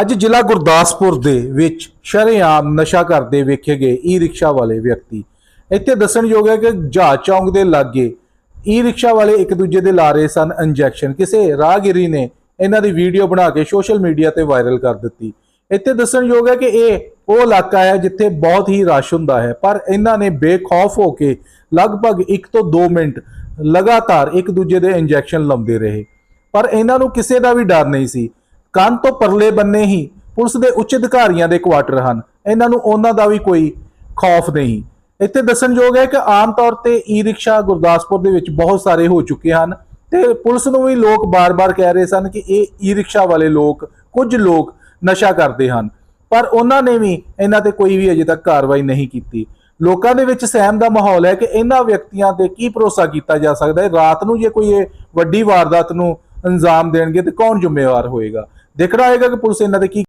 ਅੱਜ ਜ਼ਿਲ੍ਹਾ ਗੁਰਦਾਸਪੁਰ ਦੇ ਵਿੱਚ ਸ਼ਰੇਆਮ ਨਸ਼ਾ ਕਰਦੇ ਵੇਖੇ ਗਏ ਈ ਰਿਕਸ਼ਾ ਵਾਲੇ ਵਿਅਕਤੀ। ਇੱਥੇ ਦੱਸਣਯੋਗ ਹੈ ਕਿ ਜਹਾਜ਼ ਚੌਂਕ ਦੇ ਲਾਗੇ ਈ ਰਿਕਸ਼ਾ ਵਾਲੇ ਇੱਕ ਦੂਜੇ ਦੇ ਲਾ ਰਹੇ ਸਨ ਇੰਜੈਕਸ਼ਨ। ਕਿਸੇ ਰਾਹਗੀਰੀ ਨੇ ਇਹਨਾਂ ਦੀ ਵੀਡੀਓ ਬਣਾ ਕੇ ਸੋਸ਼ਲ ਮੀਡੀਆ ਤੇ ਵਾਇਰਲ ਕਰ ਦਿੱਤੀ। ਇੱਥੇ ਦੱਸਣਯੋਗ ਹੈ ਕਿ ਇਹ ਉਹ ਇਲਾਕਾ ਹੈ ਜਿੱਥੇ ਬਹੁਤ ਹੀ ਰਸ਼ ਹੁੰਦਾ ਹੈ, ਪਰ ਇਹਨਾਂ ਨੇ ਬੇਖੌਫ ਹੋ ਕੇ ਲਗਭਗ 1 ਤੋਂ 2 ਮਿੰਟ ਲਗਾਤਾਰ ਇੱਕ ਦੂਜੇ ਦੇ ਇੰਜੈਕਸ਼ਨ ਲਾਉਂਦੇ ਰਹੇ। ਪਰ ਇਹਨਾਂ ਨੂੰ ਕਿਸੇ ਦਾ ਵੀ ਡਰ ਨਹੀਂ ਸੀ। ਕੰਨ ਤੋਂ ਪਰਲੇ ਬੰਨੇ ਹੀ ਪੁਲਿਸ ਦੇ ਉੱਚ ਅਧਿਕਾਰੀਆਂ ਦੇ ਕੁਆਟਰ ਹਨ। ਇਹਨਾਂ ਨੂੰ ਉਹਨਾਂ ਦਾ ਵੀ ਕੋਈ ਖੌਫ ਨਹੀਂ। ਇੱਥੇ ਦੱਸਣਯੋਗ ਹੈ ਕਿ ਆਮ ਤੌਰ ਤੇ ਈ ਰਿਕਸ਼ਾ ਗੁਰਦਾਸਪੁਰ ਦੇ ਵਿੱਚ ਬਹੁਤ ਸਾਰੇ ਹੋ ਚੁੱਕੇ ਹਨ ਤੇ ਪੁਲਿਸ ਨੂੰ ਵੀ ਲੋਕ ਬਾਰ-ਬਾਰ ਕਹਿ ਰਹੇ ਸਨ ਕਿ ਇਹ ਈ ਰਿਕਸ਼ਾ ਵਾਲੇ ਲੋਕ, ਕੁਝ ਲੋਕ ਨਸ਼ਾ ਕਰਦੇ ਹਨ। ਪਰ ਉਹਨਾਂ ਨੇ ਵੀ ਇਹਨਾਂ ਤੇ ਕੋਈ ਵੀ ਅਜੇ ਤੱਕ ਕਾਰਵਾਈ ਨਹੀਂ ਕੀਤੀ। ਲੋਕਾਂ ਦੇ ਵਿੱਚ ਸਹਿਮ ਦਾ ਮਾਹੌਲ ਹੈ ਕਿ ਇਹਨਾਂ ਵਿਅਕਤੀਆਂ ਤੇ ਕੀ ਭਰੋਸਾ ਕੀਤਾ ਜਾ ਸਕਦਾ ਹੈ। ਰਾਤ ਨੂੰ ਜੇ ਕੋਈ ਇਹ ਵੱਡੀ ਵਾਰਦਾਤ ਨੂੰ ਅੰਜਾਮ ਦੇਣਗੇ ਤੇ ਕੌਣ ਜ਼ਿੰਮੇਵਾਰ ਹੋਏਗਾ? ਦੇਖਣਾ ਹੋਏਗਾ ਕਿ ਪੁਲਿਸ ਇਹਨਾਂ ਤੇ ਕੀ